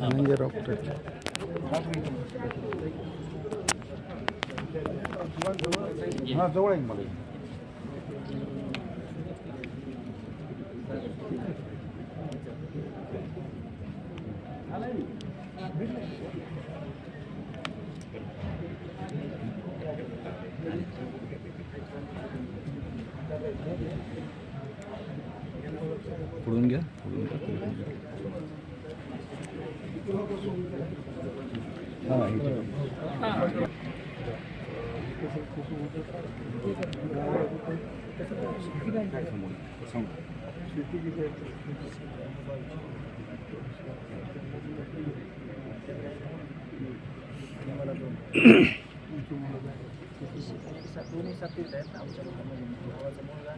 ನಂಗೆ ಡಾಕ್ಟ್ರೆ ಹಾಂ ಜವಳ ಹಿಂಗೆ ಮಾಡಿ म्हणजे डॉक्टर हा जवळ आहे मला पुढून घ्या पुढून घ्या हा इथे दोन्ही सातवीत आहेत आमच्या लोकांमध्ये भावाचा मुलगा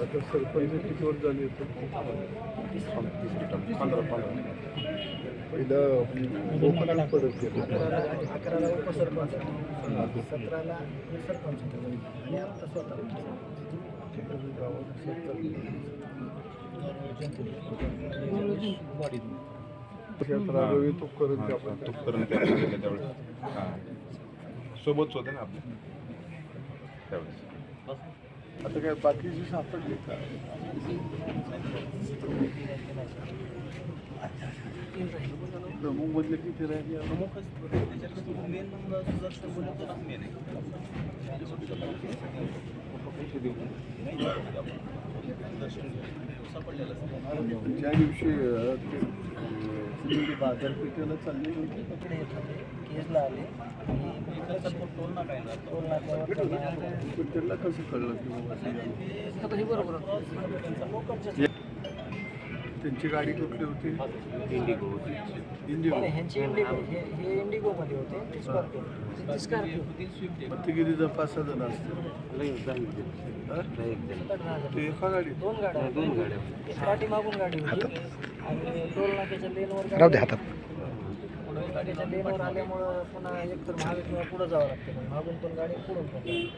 आता सरपंच किती वर्ष झाली पंधरा पंधरा पहिलं कोकणात पडत अकराला अकराला उपसरपंच सतराला सरपंच आणि आता स्वतः राघवी तो करून आपण तुपकरण त्यावेळेस. हां. सोबतच होते ना आपले. त्यावेळेस. आता काय बाकीची सापडली का? प्रमुख मधले किती राहिले ज्या दिवशी बाजारपेठेला चालली होती इकडे येत होते केजला आले. टोल नाक्यावर कसं कळलं की बाबा त्यांची गाडी कुठली होती? इंडिगो इंडिगो नाही, ह्यांची इंडिगो हे हे इंडिगोमध्ये होते स्कॉर्पिओ ती स्कॉर्पिओ ते किती जण पाच सहा जण असतील. हा? ते एका गाडीत? दोन गाड्या दोन गाड्या. पाठी मागून गाडी होती. आणि टोल नाक्याच्या लेनवर राहू दे हातात. नाक्याच्या लेनवर आल्यामुळं पुन्हा एकतर महाविष्णू पुढं जावं लागतं. मग मागून पण गाडी पुढून पण गाडी.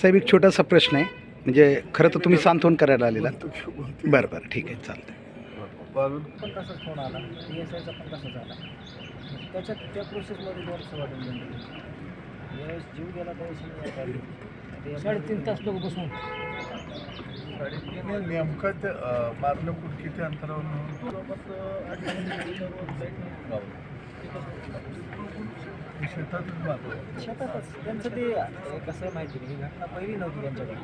साहेब एक छोटासा प्रश्न आहे. म्हणजे खरं तर तुम्ही सांत्वन करायला आलेला. बरं बरं ठीक आहे बाजून पण तसाच फोन आला एस आयचा पण तसाच आला त्याच्यात त्या प्रोसेसमध्ये दोन जीव गेला त्यावेळेस साडेतीन तास लोक बसून. नाही, नेमकं ते मारलं कुठं किती अंतरावर शेतातच शेतातच. त्यांचं ते कसं माहिती नाही. ही घटना पहिली नव्हती त्यांच्याकडे.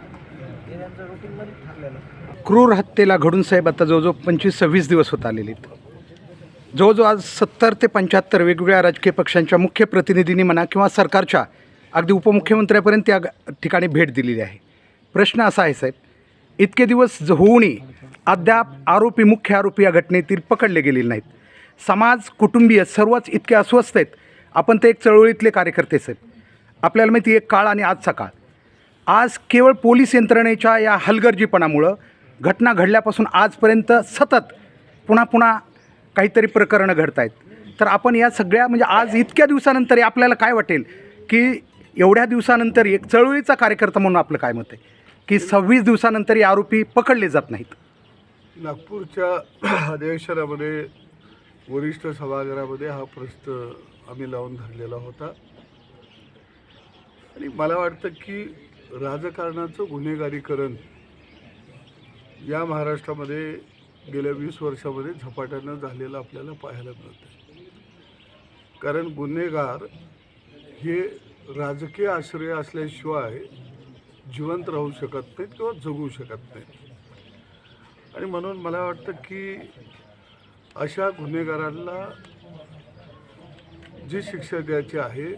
ते त्यांचं रुटीनमध्ये ठरलेलं. क्रूर हत्येला घडून साहेब आता जवळजवळ पंचवीस सव्वीस दिवस होत आलेले आहेत. जवळजवळ आज सत्तर ते पंच्याहत्तर वेगवेगळ्या राजकीय पक्षांच्या मुख्य प्रतिनिधींनी म्हणा किंवा सरकारच्या अगदी उपमुख्यमंत्र्यापर्यंत त्या ग- ठिकाणी भेट दिलेली आहे. प्रश्न असा आहे साहेब इतके दिवस होऊनही अद्याप आरोपी मुख्य आरोपी या घटनेतील पकडले गेलेले नाहीत. समाज कुटुंबीय सर्वच इतके अस्वस्थ आहेत. आपण ते एक चळवळीतले कार्यकर्ते साहेब. आपल्याला माहिती एक काळ आणि आजचा काळ. आज केवळ पोलीस यंत्रणेच्या या हलगर्जीपणामुळं घटना घडल्यापासून आजपर्यंत सतत पुन्हा पुन्हा काहीतरी प्रकरणं घडत आहेत तर आपण या सगळ्या म्हणजे आज इतक्या दिवसानंतर आपल्याला काय वाटेल की एवढ्या दिवसानंतर एक चळवळीचा कार्यकर्ता म्हणून आपलं काय मत आहे? की सव्वीस दिवसानंतर या आरोपी पकडले जात नाहीत? नागपूरच्या अधिवेशनामध्ये वरिष्ठ सभागृहामध्ये हा प्रश्न आम्ही लावून धरलेला होता. आणि मला वाटतं की राजकारणाचं गुन्हेगारीकरण या महाराष्ट्रामध्ये गेल्या वीस वर्षामध्ये झपाट्यानं झालेलं आपल्याला पाहायला मिळतं कारण गुन्हेगार हे राजकीय आश्रय असल्याशिवाय जिवंत राहू शकत नाहीत किंवा जगू शकत नाहीत. आणि म्हणून मला वाटतं की अशा गुन्हेगारांना जी शिक्षा द्यायची आहे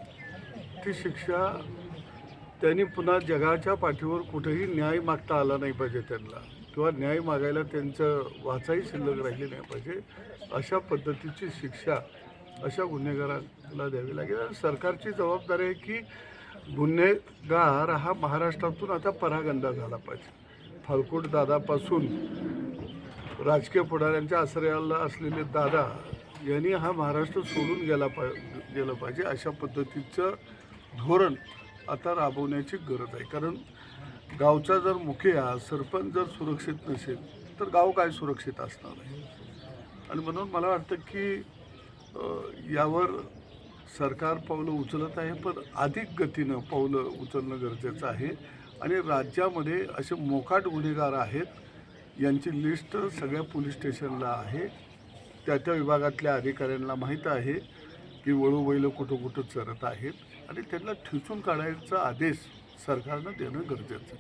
ती शिक्षा त्यांनी पुन्हा जगाच्या पाठीवर कुठेही न्याय मागता आला नाही पाहिजे त्यांना. किंवा न्याय मागायला त्यांचं वाचाही शिल्लक राहिली नाही पाहिजे. अशा पद्धतीची शिक्षा अशा गुन्हेगारांना द्यावी लागेल. आणि सरकारची जबाबदारी आहे की गुन्हेगार हा महाराष्ट्रातून आता परागंदा झाला पाहिजे. फालकोट दादापासून राजकीय पुढाऱ्यांच्या आश्रयाला असलेले दादा यांनी हा महाराष्ट्र सोडून गेला पा गेलं पाहिजे अशा पद्धतीचं धोरण आता राबवण्याची गरज आहे. कारण गावचा जर मुखिया सरपंच जर सुरक्षित नसेल तर गाव काय सुरक्षित असणार आहे? आणि म्हणून मला वाटतं की यावर सरकार पावलं उचलत आहे पण अधिक गतीनं पावलं उचलणं गरजेचं आहे. आणि राज्यामध्ये असे मोकाट गुन्हेगार आहेत यांची लिस्ट सगळ्या पोलीस स्टेशनला आहे. त्या त्या विभागातल्या अधिकाऱ्यांना माहीत आहे की वळू बैल कुठं कुठं चरत आहेत आणि त्यांना ठिचून काढायचा आदेश सरकारनं देणं गरजेचं आहे.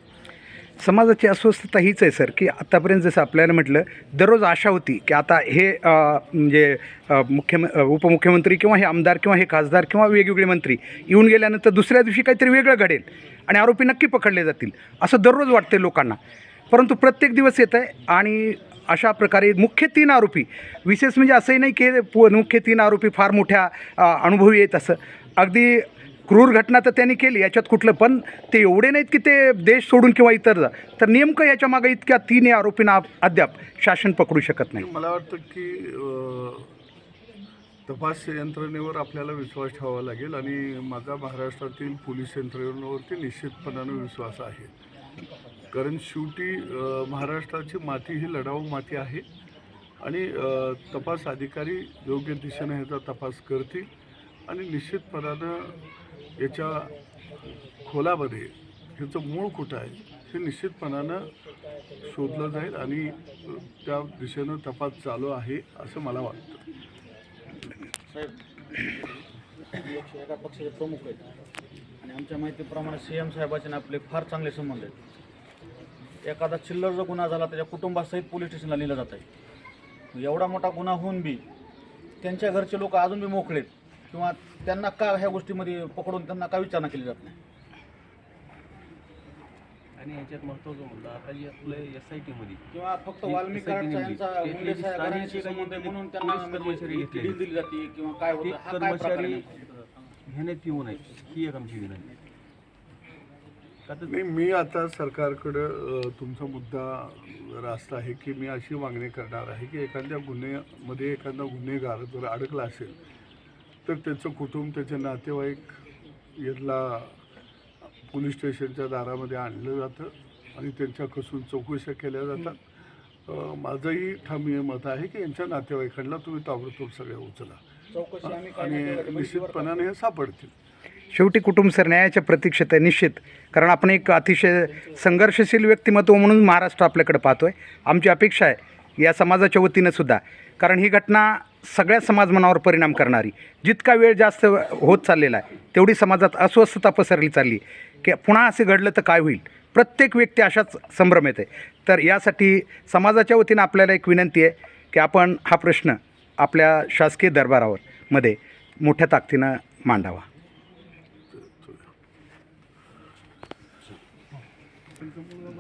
समाजाची अस्वस्थता हीच आहे सर की आत्तापर्यंत जसं आपल्याला म्हटलं दररोज आशा होती की आता हे म्हणजे मुख्यम उपमुख्यमंत्री किंवा हे आमदार किंवा हे खासदार किंवा वेगवेगळे मंत्री येऊन गेल्यानंतर दुसऱ्या दिवशी काहीतरी वेगळं घडेल आणि आरोपी नक्की पकडले जातील असं दररोज वाटते लोकांना. परंतु प्रत्येक दिवस येत आहे आणि अशा प्रकारे मुख्य तीन आरोपी. विशेष म्हणजे असंही नाही की पु- मुख्य तीन आरोपी फार मोठ्या अनुभवी आहेत असं. अगदी क्रूर घटना तर त्यांनी केली याच्यात कुठलं पण ते एवढे नाहीत की ते देश सोडून किंवा इतर जा. तर नेमकं याच्या मागे इतक्या तीन आरोपींना अद्याप शासन पकडू शकत नाही. मला वाटतं की तपास यंत्रणेवर आपल्याला विश्वास ठेवावा लागेल आणि माझा महाराष्ट्रातील पोलीस यंत्रणेवरती निश्चितपणानं विश्वास आहे. कारण शेवटी महाराष्ट्राची माती ही लढाऊ माती आहे आणि तपास अधिकारी योग्य दिशेने ह्याचा तपास करतील आणि निश्चितपणानं याच्या खोलामध्ये ह्याचं मूळ कुठं आहे हे निश्चितपणानं शोधलं जाईल आणि त्या दिशेनं तपास चालू आहे असं मला वाटतं. साहेब एका पक्षाचे प्रमुख आहेत आणि आमच्या माहितीप्रमाणे सी एम साहेबाचे आपले फार चांगले संबंध आहेत. एखादा चिल्लर जर गुन्हा झाला त्याच्या कुटुंबासहित पोलीस स्टेशनला नेलं जात आहे एवढा मोठा गुन्हा होऊन बी त्यांच्या घरचे लोक अजून बी मोकळेत किंवा त्यांना का ह्या गोष्टीमध्ये पकडून त्यांना का विचारणा केली जात नाही? आणि ह्याच्यात महत्वाचं म्हणलं आता जे आपलं एस आय किंवा फक्त वाल्मिक कर्मचारी दिली जाते किंवा काय कर्मचारी? घेण्यात येऊ नये ही एक आमची विनंती का तर नाही मी आता सरकारकडं तुमचा मुद्दा रास्त आहे की मी अशी मागणी करणार आहे की एखाद्या गुन्ह्यामध्ये एखादा गुन्हेगार जर अडकला असेल तर त्याचं कुटुंब त्याचे नातेवाईक याला पोलीस स्टेशनच्या दारामध्ये आणलं जातं आणि त्यांच्या कसून चौकशा केल्या जातात. माझंही ठाम हे मत आहे की यांच्या नातेवाईकांना तुम्ही ताबडतोब सगळ्या उचला. चौकशी आम्ही आणि करण्यात निश्चितपणाने हे सापडतील. शेवटी कुटुंब सर न्यायाच्या प्रतीक्षेत आहे निश्चित. कारण आपण एक अतिशय संघर्षशील व्यक्तिमत्व म्हणून महाराष्ट्र आपल्याकडे पाहतो आहे आमची अपेक्षा आहे या समाजाच्या वतीनं सुद्धा. कारण ही घटना सगळ्या समाजमनावर परिणाम करणारी. जितका वेळ जास्त होत चाललेला आहे तेवढी समाजात अस्वस्थता पसरली चालली. की पुन्हा असे घडलं तर काय होईल? प्रत्येक व्यक्ती अशाच संभ्रम येते तर यासाठी समाजाच्या वतीनं आपल्याला एक विनंती आहे की आपण हा प्रश्न आपल्या शासकीय दरबारावर मध्ये मोठ्या ताकदीनं मांडावा.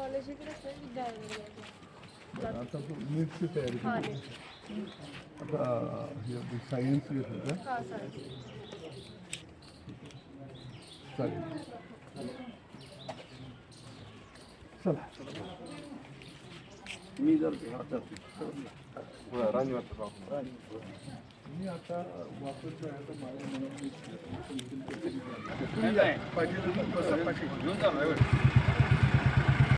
कॉलेज इकडेच आहे विद्यार्थी आता तू नीटची तयारी हा करतो. आता हे सायन्स घेत होता हा चालेल चला मी जर बापू. मी आता वापस आता माझ्या मनात बसा, पाठी.